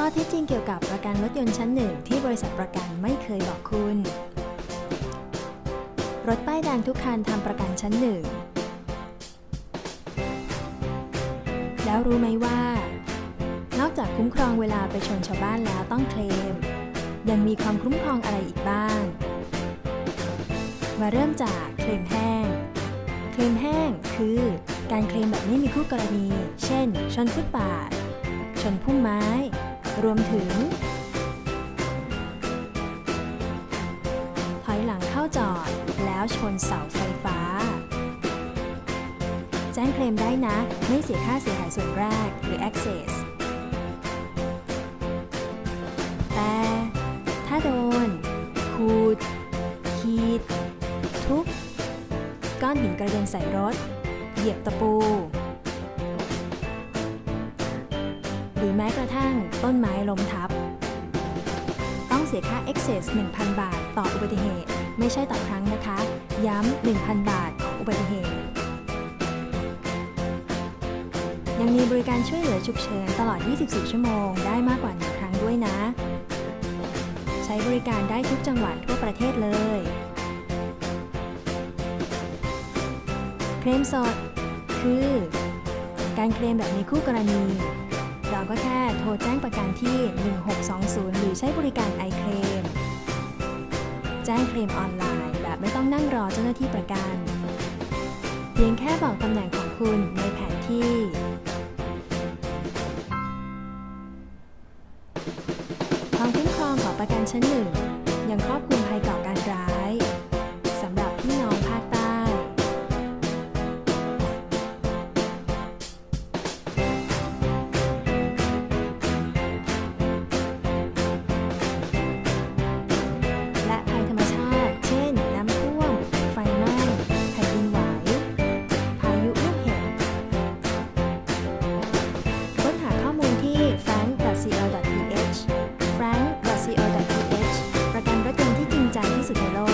ข้อเท็จจริงเกี่ยวกับประกันรถยนต์ชั้นหนึ่งที่บริษัทประกันไม่เคยบอกคุณ รถป้ายแดงทุกคันทำประกันชั้นหนึ่ง แล้วรู้ไหมว่า นอกจากคุ้มครองเวลาไปชนชาวบ้านแล้วต้องเคลม ยังมีความคุ้มครองอะไรอีกบ้าง มาเริ่มจากเคลมแห้ง เคลมแห้งคือ การเคลมแบบไม่มีคู่กรณี เช่น ชนฟุตบาทชนพุ่มไม้ รวมถึง ถอยหลังเข้าจอดแล้วชนเสาไฟฟ้า แจ้งเคลมได้นะ ไม่เสียค่าเสียหายส่วนแรกหรือ access แต่ถ้าโดนขูด ขีด ทุบก้อนหินกระเด็นใส่รถ เหยียบตะปู หรือแม้กระทั่งต้นไม้ล้มทับ ต้องเสียค่า excess 1,000 บาท ต่ออุบัติเหตุ ไม่ใช่ต่อครั้งนะคะ ย้ำ 1,000 บาทของอุบัติเหตุ ยังมีบริการช่วยเหลือฉุกเฉินตลอด 24 ชั่วโมง ได้มากกว่า1ครั้งด้วยนะ ใช้บริการได้ทุกจังหวัดทั่วประเทศเลย เคลมสด คือ การเคลมแบบมีคู่กรณี เราก็แค่โทรแจ้งประกันที่ 1620 หรือใช้บริการ iClaim แจ้งเคลมออนไลน์ แบบไม่ต้องนั่งรอเจ้าหน้าที่ประกัน เพียงแค่บอกตำแหน่งของคุณในแผนที่ความคุ้มครองของประกันชั้นหนึ่งยังครอบคลุม จารที่สุดในโล